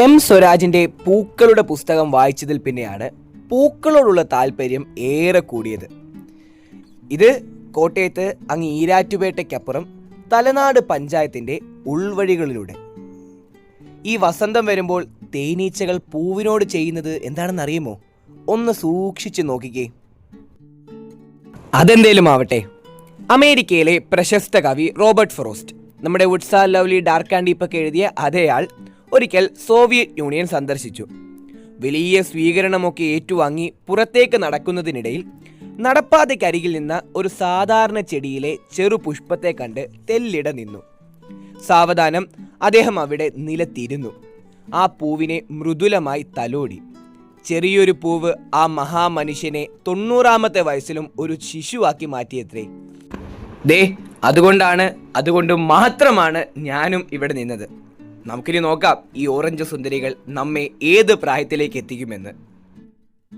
M സ്വരാജിന്റെ പൂക്കളുടെ പുസ്തകം വായിച്ചതിൽ പിന്നെയാണ് പൂക്കളോടുള്ള താല്പര്യം ഏറെ കൂടിയത്. ഇത് കോട്ടയത്ത് അങ്ങ് ഈരാറ്റുപേട്ടയ്ക്കപ്പുറം തലനാട് പഞ്ചായത്തിന്റെ ഉൾവഴികളിലൂടെ. ഈ വസന്തം വരുമ്പോൾ തേനീച്ചകൾ പൂവിനോട് ചെയ്യുന്നത് എന്താണെന്നറിയുമോ? ഒന്ന് സൂക്ഷിച്ചു നോക്കിക്കേ. അതെന്തേലും ആവട്ടെ. അമേരിക്കയിലെ പ്രശസ്ത കവി റോബർട്ട് ഫ്രോസ്റ്റ് നമ്മുടെ വുഡ്സ ലവ്ലി ഡാർക്ക് ആൻഡ് ഡീപ്പൊക്കെ എഴുതിയ അതേയാൾ ഒരിക്കൽ സോവിയറ്റ് യൂണിയൻ സന്ദർശിച്ചു. വലിയ സ്വീകരണമൊക്കെ ഏറ്റുവാങ്ങി പുറത്തേക്ക് നടക്കുന്നതിനിടയിൽ നടപ്പാതയ്ക്കരികിൽ നിന്ന ഒരു സാധാരണ ചെടിയിലെ ചെറു പുഷ്പത്തെ കണ്ട് തെല്ലിട നിന്നു. സാവധാനം അദ്ദേഹം അവിടെ നിലത്തിരുന്നു. ആ പൂവിനെ മൃദുലമായി തലോടി. ചെറിയൊരു പൂവ് ആ മഹാമനുഷ്യനെ തൊണ്ണൂറാമത്തെ വയസ്സിലും ഒരു ശിശുവാക്കി മാറ്റിയത്രേ. ദേ അതുകൊണ്ടാണ് അതുകൊണ്ട് മാത്രമാണ് ഞാനും ഇവിടെ നിന്നത്. നമുക്കിനി നോക്കാം ഈ ഓറഞ്ച് സുന്ദരികൾ നമ്മെ ഏത് പ്രായത്തിലേക്ക് എത്തിക്കുമെന്ന്.